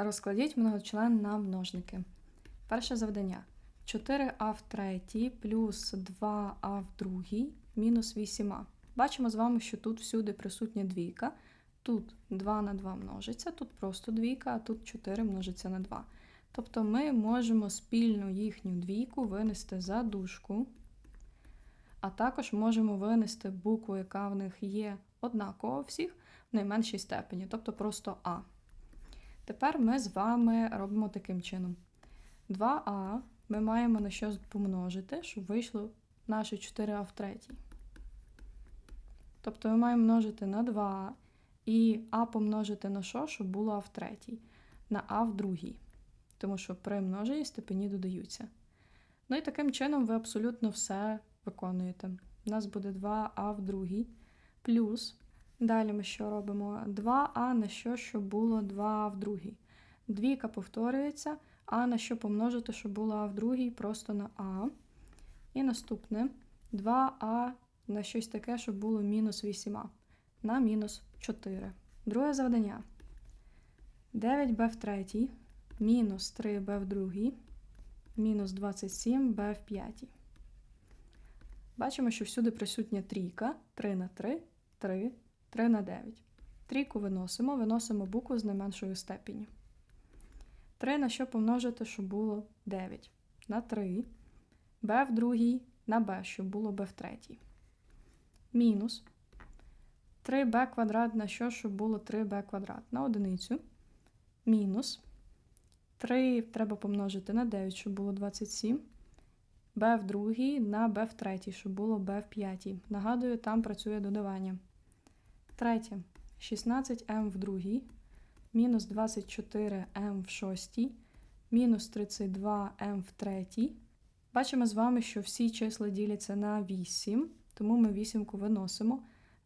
Розкладіть многочлен на множники. Перше завдання. 4а в третій плюс 2а в другій мінус 8а. Бачимо з вами, що тут всюди присутня двійка. Тут 2 на 2 множиться, тут просто двійка, а тут 4 множиться на 2. Тобто ми можемо спільну їхню двійку винести за дужку, а також можемо винести букву, яка в них є однакова у всіх, в найменшій степені, тобто просто А. Тепер ми з вами робимо таким чином. 2а ми маємо на щось помножити, щоб вийшло наше 4а в третій. Тобто ми маємо множити на 2 і а помножити на що, щоб було а в третій, на а в другій. Тому що при множенні степені додаються. Ну і таким чином ви абсолютно все виконуєте. У нас буде 2а в другій плюс. Далі ми що робимо? 2а на що, щоб було 2а в другій. Двійка повторюється, а на що помножити, щоб було а в другій, просто на а. І наступне 2а на щось таке, щоб було мінус 8а на мінус 4. Друге завдання. 9b в третій, мінус 3b в другій, мінус 27b в п'ятій. Бачимо, що всюди присутня трійка 3 на 3, 3, 3 на 9. Трійку виносимо, виносимо букву з найменшою степеню. 3 на що помножити, щоб було 9. На 3. b в другій на b, щоб було b в третій. Мінус 3b квадрат на що, щоб було 3b квадрат на одиницю. Мінус 3 треба помножити на 9, щоб було 27. b в другій на b в третій, щоб було b в п'ятій. Нагадую, там працює додавання. Третє. 16m в другій, мінус 24m в шостій, мінус 32m в третій. Бачимо з вами, що всі числа діляться на 8, тому ми вісімку виносимо,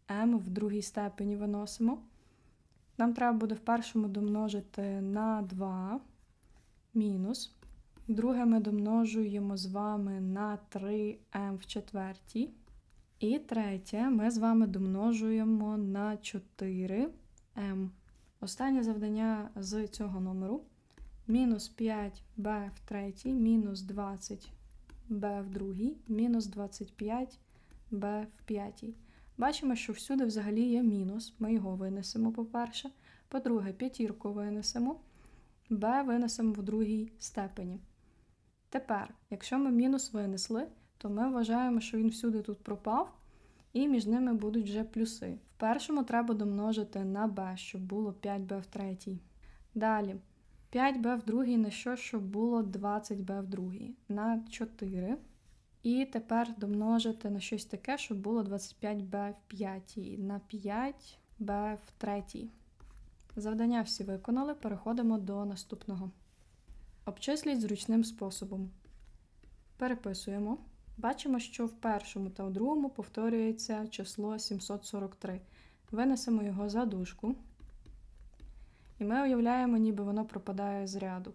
m в другій степені виносимо. Нам треба буде в першому домножити на 2 мінус. Друге ми домножуємо з вами на 3m в четвертій. І третє ми з вами домножуємо на 4m. Останнє завдання з цього номеру. Мінус 5b в третій, мінус 20b в другій, мінус 25b в п'ятій. Бачимо, що всюди взагалі є мінус. Ми його винесемо, по-перше. По-друге, п'ятірку винесемо, b винесемо в другій степені. Тепер, якщо ми мінус винесли, то ми вважаємо, що він всюди тут пропав, і між ними будуть вже плюси. В першому треба домножити на b, щоб було 5b в третій. Далі 5b в другій на що, щоб було 20b в другій, на 4. І тепер домножити на щось таке, щоб було 25b в п'ятій, на 5b в третій. Завдання всі виконали, переходимо до наступного. Обчисліть зручним способом. Переписуємо. Бачимо, що в першому та в другому повторюється число 743. Винесемо його за дужку. І ми уявляємо, ніби воно пропадає з ряду.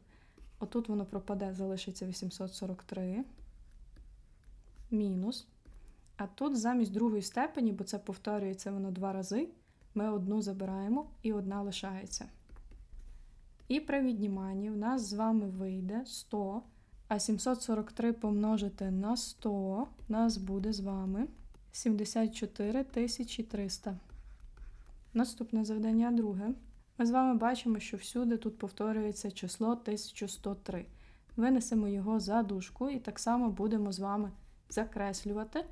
Отут воно пропаде, залишиться 843. Мінус. А тут замість другої степені, бо це повторюється воно два рази, ми одну забираємо і одна лишається. І при відніманні в нас з вами вийде 100. А 743 помножити на 100 нас буде з вами 74 300. Наступне завдання друге. Ми з вами бачимо, що всюди тут повторюється число 1103. Винесемо його за дужку і так само будемо з вами закреслювати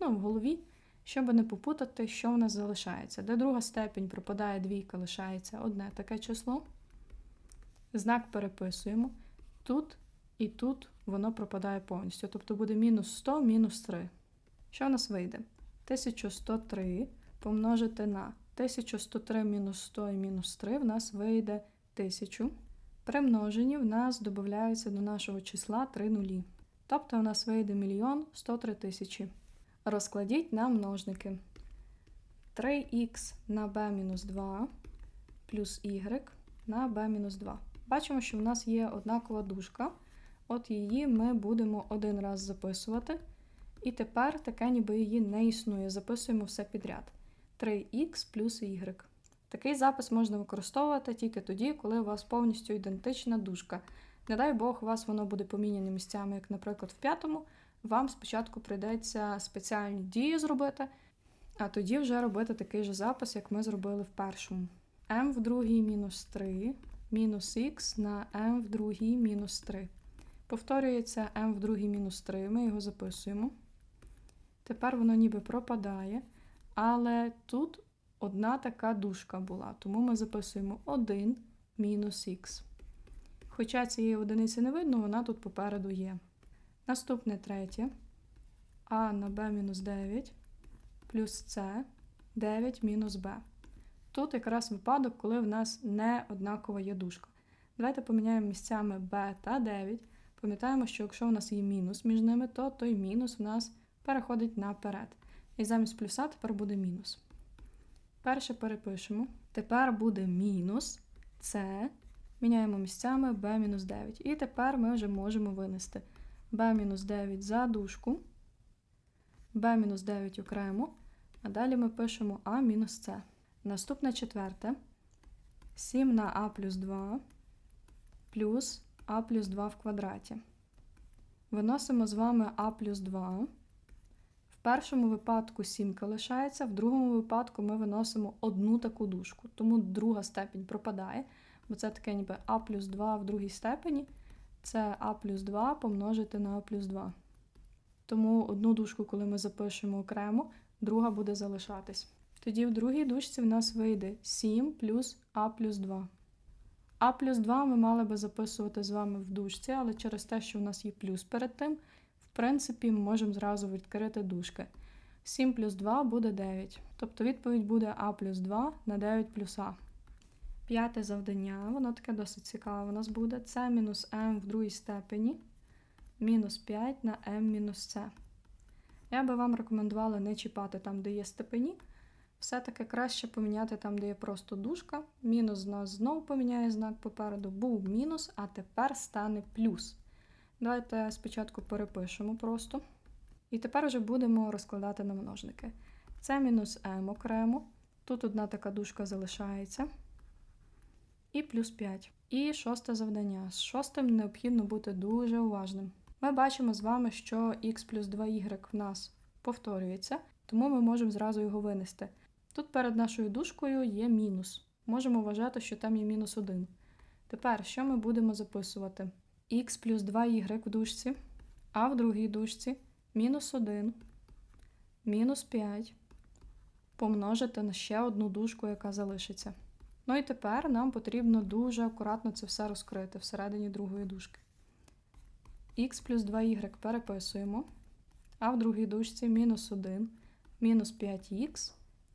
ну, в голові, щоб не попутати, що в нас залишається. Де друга степень пропадає двійка, лишається одне таке число. Знак переписуємо. Тут і тут воно пропадає повністю. Тобто буде мінус 100, мінус 3. Що в нас вийде? 1103 помножити на 1103 мінус 100 і мінус 3 в нас вийде 1000. При множенні в нас додається до нашого числа 3 нулі. Тобто у нас вийде 1 103 тисячі. Розкладіть на множники. 3х на b-2 плюс y на b-2. Бачимо, що в нас є однакова дужка. От її ми будемо один раз записувати. І тепер таке ніби її не існує. Записуємо все підряд. 3х плюс y. Такий запис можна використовувати тільки тоді, коли у вас повністю ідентична дужка. Не дай Бог, у вас воно буде поміняне місцями, як, наприклад, в п'ятому. Вам спочатку прийдеться спеціальні дії зробити, а тоді вже робити такий же запис, як ми зробили в першому. m в другій мінус 3 мінус х на m в другій мінус 3. Повторюється m в другій мінус 3, ми його записуємо. Тепер воно ніби пропадає, але тут одна така дужка була, тому ми записуємо 1 мінус х. Хоча цієї одиниці не видно, вона тут попереду є. Наступне третє. А на b мінус 9 плюс С 9 мінус b. Тут якраз випадок, коли в нас не однакова є дужка. Давайте поміняємо місцями b та 9. Пам'ятаємо, що якщо у нас є мінус між ними, то той мінус в нас переходить наперед. І замість плюса тепер буде мінус. Перше перепишемо. Тепер буде мінус С. Міняємо місцями b-9. І тепер ми вже можемо винести b-9 за дужку, b-9 окремо, а далі ми пишемо c. Наступне четверте. 7 на а плюс 2 плюс а плюс 2 в квадраті. Виносимо з вами а плюс 2. В першому випадку сімка лишається, в другому випадку ми виносимо одну таку дужку, тому друга степінь пропадає, бо це таке ніби а плюс 2 в другій степені. Це а плюс 2 помножити на а плюс 2. Тому одну дужку, коли ми запишемо окремо, друга буде залишатись. Тоді в другій дужці в нас вийде 7 плюс а плюс 2. А плюс 2 ми мали би записувати з вами в дужці, але через те, що в нас є плюс перед тим, в принципі, ми можемо зразу відкрити дужки. 7 плюс 2 буде 9. Тобто відповідь буде а плюс 2 на 9 плюс а. П'яте завдання, воно таке досить цікаве у нас буде. С мінус m в другій степені мінус 5 на m мінус c. Я би вам рекомендувала не чіпати там, де є степені. Все-таки краще поміняти там, де є просто дужка. Мінус нас знову поміняє знак попереду. Був мінус, а тепер стане плюс. Давайте спочатку перепишемо просто. І тепер вже будемо розкладати на множники. Це мінус m окремо. Тут одна така дужка залишається. І плюс 5. І шосте завдання. З шостим необхідно бути дуже уважним. Ми бачимо з вами, що х плюс 2y в нас повторюється, тому ми можемо зразу його винести. Тут перед нашою дужкою є мінус. Можемо вважати, що там є мінус 1. Тепер, що ми будемо записувати? х плюс 2y в дужці, а в другій дужці мінус 1, мінус 5 помножити на ще одну дужку, яка залишиться. Ну і тепер нам потрібно дуже акуратно це все розкрити всередині другої дужки. х плюс 2y переписуємо, а в другій дужці мінус 1, мінус 5х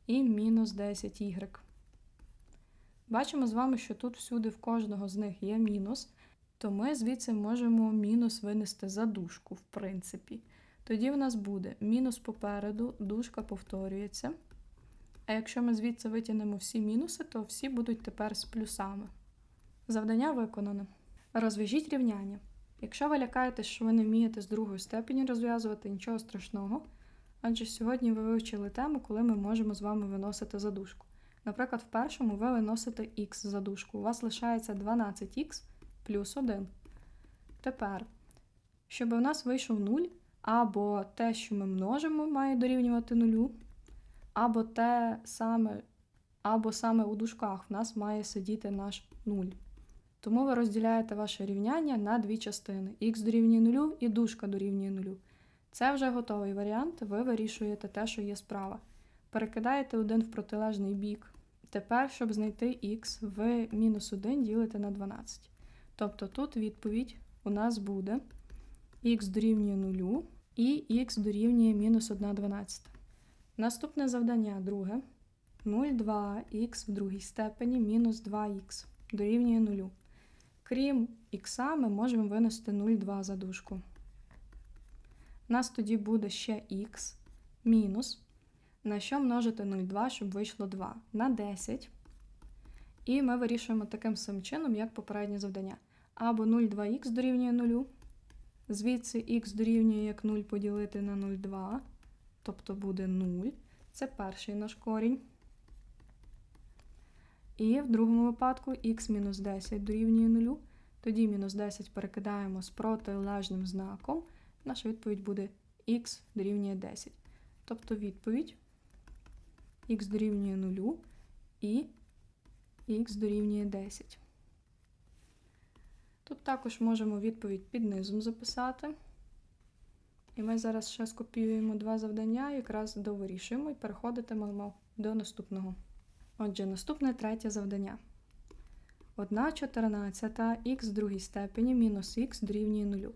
і мінус 10y. Бачимо з вами, що тут всюди в кожного з них є мінус, то ми звідси можемо мінус винести за дужку, в принципі. Тоді в нас буде мінус попереду, дужка повторюється. А якщо ми звідси витягнемо всі мінуси, то всі будуть тепер з плюсами. Завдання виконане. Розв'яжіть рівняння. Якщо ви лякаєтесь, що ви не вмієте з другої степені розв'язувати, нічого страшного. Адже сьогодні ви вивчили тему, коли ми можемо з вами виносити задушку. Наприклад, в першому ви виносите х задушку. У вас лишається 12х плюс 1. Тепер, щоб у нас вийшов 0, або те, що ми множимо, має дорівнювати нулю, або те саме, або саме у дужках в нас має сидіти наш 0. Тому ви розділяєте ваше рівняння на дві частини: х дорівнює 0 і дужка дорівнює 0. Це вже готовий варіант, ви вирішуєте те, що є справа. Перекидаєте один в протилежний бік. Тепер, щоб знайти х, ви мінус 1 ділите на 12. Тобто тут відповідь у нас буде х дорівнює 0 і х дорівнює мінус 1 12. Наступне завдання друге. 0,2х в другій степені мінус 2х дорівнює 0. Крім х, ми можемо винести 0,2 за дужку. У нас тоді буде ще х мінус. На що множити 0,2, щоб вийшло 2 на 10. І ми вирішуємо таким самим чином, як попереднє завдання. Або 0,2х дорівнює 0. Звідси х дорівнює як 0 поділити на 0,2, тобто буде 0. Це перший наш корінь. І в другому випадку х мінус 10 дорівнює 0. Тоді мінус 10 перекидаємо з протилежним знаком. Наша відповідь буде х дорівнює 10. Тобто відповідь х дорівнює 0 і х дорівнює 10. Тут також можемо відповідь під низом записати. І ми зараз ще скопіюємо два завдання, якраз довирішуємо і переходитимемо до наступного. Отже, наступне третє завдання. 1 чотирнадцята х в другій степені мінус х дорівнює 0.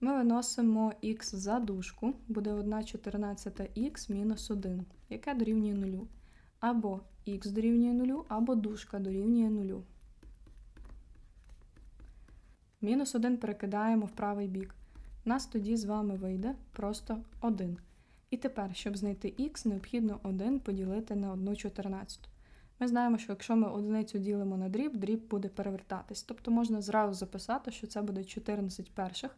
Ми виносимо х за дужку, буде 1 чотирнадцята х мінус 1, яке дорівнює 0. Або х дорівнює 0, або дужка дорівнює 0. Мінус 1 перекидаємо в правий бік. Нас тоді з вами вийде просто 1. І тепер, щоб знайти х, необхідно 1 поділити на 1 чотирнадцяту. Ми знаємо, що якщо ми одиницю ділимо на дріб, дріб буде перевертатись. Тобто можна зразу записати, що це буде 14 перших,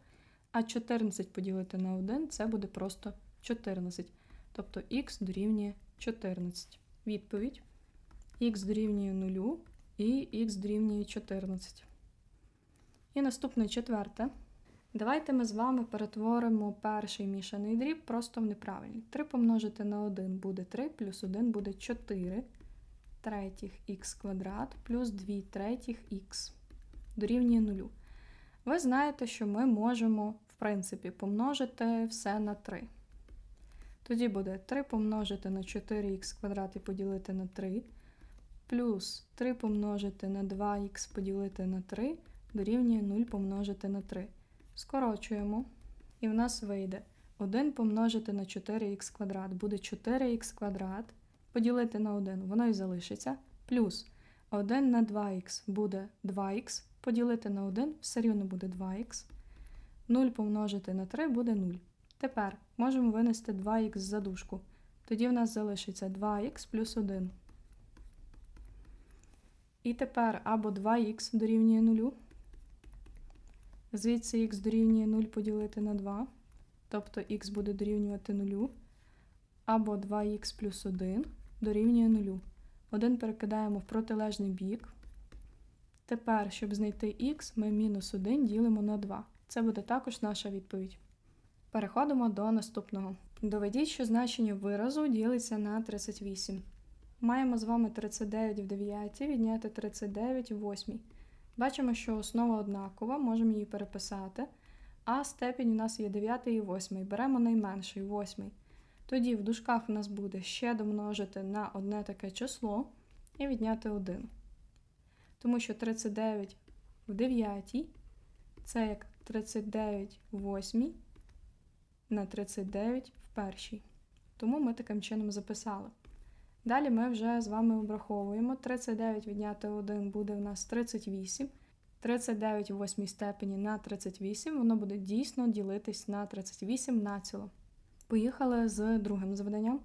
а 14 поділити на 1 це буде просто 14. Тобто х дорівнює 14. Відповідь х дорівнює 0 і х дорівнює 14. І наступне четверте. Давайте ми з вами перетворимо перший мішаний дріб просто в неправильний. 3 помножити на 1 буде 3, плюс 1 буде 4 третіх х квадрат плюс 2 третіх х дорівнює 0. Ви знаєте, що ми можемо, в принципі, помножити все на 3. Тоді буде 3 помножити на 4х квадрат і поділити на 3, плюс 3 помножити на 2х поділити на 3 дорівнює 0 помножити на 3. Скорочуємо, і в нас вийде 1 помножити на 4х квадрат буде 4х квадрат поділити на 1, воно і залишиться. Плюс 1 на 2х буде 2х, поділити на 1 все рівно буде 2х. 0 помножити на 3 буде 0. Тепер можемо винести 2х за дужку. Тоді в нас залишиться 2х плюс 1. І тепер або 2х дорівнює 0. Звідси х дорівнює 0 поділити на 2. Тобто х буде дорівнювати 0. Або 2х плюс 1 дорівнює 0. 1 перекидаємо в протилежний бік. Тепер, щоб знайти х, ми мінус 1 ділимо на 2. Це буде також наша відповідь. Переходимо до наступного. Доведіть, що значення виразу ділиться на 38. Маємо з вами 39 в 9, відняти 39 в 8. Бачимо, що основа однакова, можемо її переписати. А степінь у нас є 9 і 8. Беремо найменший 8. Тоді в дужках у нас буде ще домножити на одне таке число і відняти 1. Тому що 39 в 9 це як 39 в 8 на 39 в першій. Тому ми таким чином записали. Далі ми вже з вами обраховуємо. 39 відняти 1 буде у нас 38. 39 у 8 степені на 38, воно буде дійсно ділитись на 38 націло. Поїхали з другим завданням.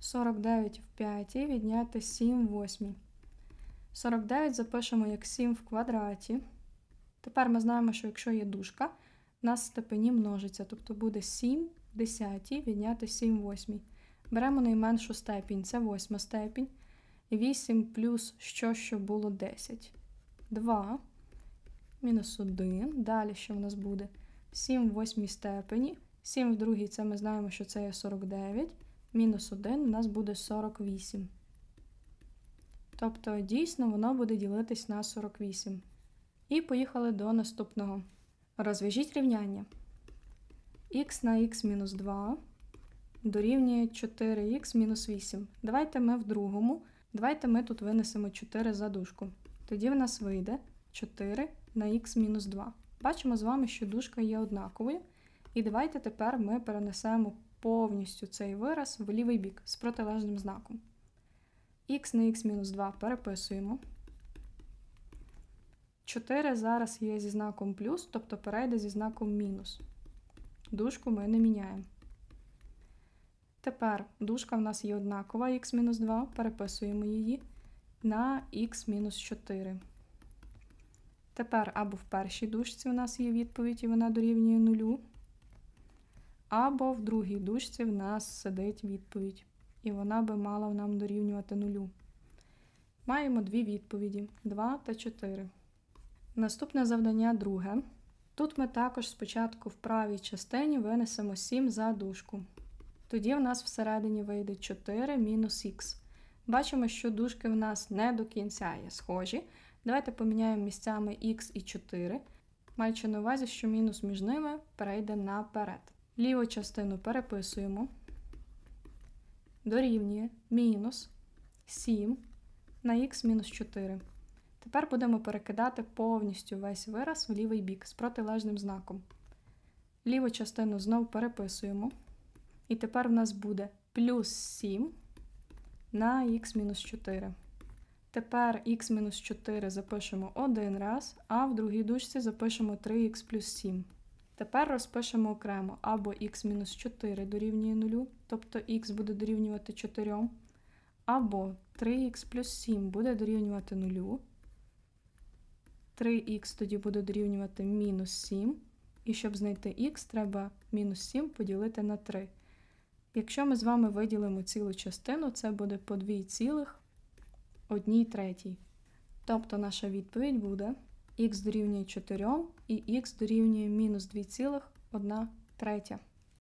49 в 5 відняти 7 в 8. 49 запишемо як 7 в квадраті. Тепер ми знаємо, що якщо є дужка, у нас степені множиться, тобто буде 7 в 10 відняти 7 в 8. Беремо найменшу степінь, це 8 степінь. 8 плюс що, що було 10. 2. Мінус 1. Далі що в нас буде? 7 в 8 степені. 7 в другій це ми знаємо, що це є 49. Мінус 1 у нас буде 48. Тобто, дійсно, воно буде ділитись на 48. І поїхали до наступного. Розв'яжіть рівняння. х на х мінус 2 дорівнює 4х мінус 8. Давайте ми в другому. Давайте ми тут винесемо 4 за дужку. Тоді в нас вийде 4 на х мінус 2. Бачимо з вами, що дужка є однаковою. І давайте тепер ми перенесемо повністю цей вираз в лівий бік з протилежним знаком. Х на х мінус 2 переписуємо. 4 зараз є зі знаком плюс, тобто перейде зі знаком мінус. Дужку ми не міняємо. Тепер дужка в нас є однакова х-2, переписуємо її на х-4. Тепер або в першій дужці у нас є відповідь, і вона дорівнює 0, або в другій дужці в нас сидить відповідь, і вона би мала нам дорівнювати 0. Маємо дві відповіді 2 та 4. Наступне завдання друге. Тут ми також спочатку в правій частині винесемо 7 за дужку. Тоді в нас всередині вийде 4 мінус х. Бачимо, що дужки в нас не до кінця є схожі. Давайте поміняємо місцями х і 4, маючи на увазі, що мінус між ними перейде наперед. Ліву частину переписуємо. Дорівнює мінус 7 на х мінус 4. Тепер будемо перекидати повністю весь вираз в лівий бік з протилежним знаком. Ліву частину знов переписуємо. І тепер в нас буде плюс 7 на х-4. Тепер х-4 запишемо один раз, а в другій дужці запишемо 3х плюс 7. Тепер розпишемо окремо або х-4 дорівнює 0, тобто х буде дорівнювати 4, або 3х плюс 7 буде дорівнювати 0. 3х тоді буде дорівнювати мінус 7. І щоб знайти х, треба мінус 7 поділити на 3. Якщо ми з вами виділимо цілу частину, це буде по 2 цілих 1 третій. Тобто наша відповідь буде х дорівнює 4 і х дорівнює мінус 2 цілих 1 третя.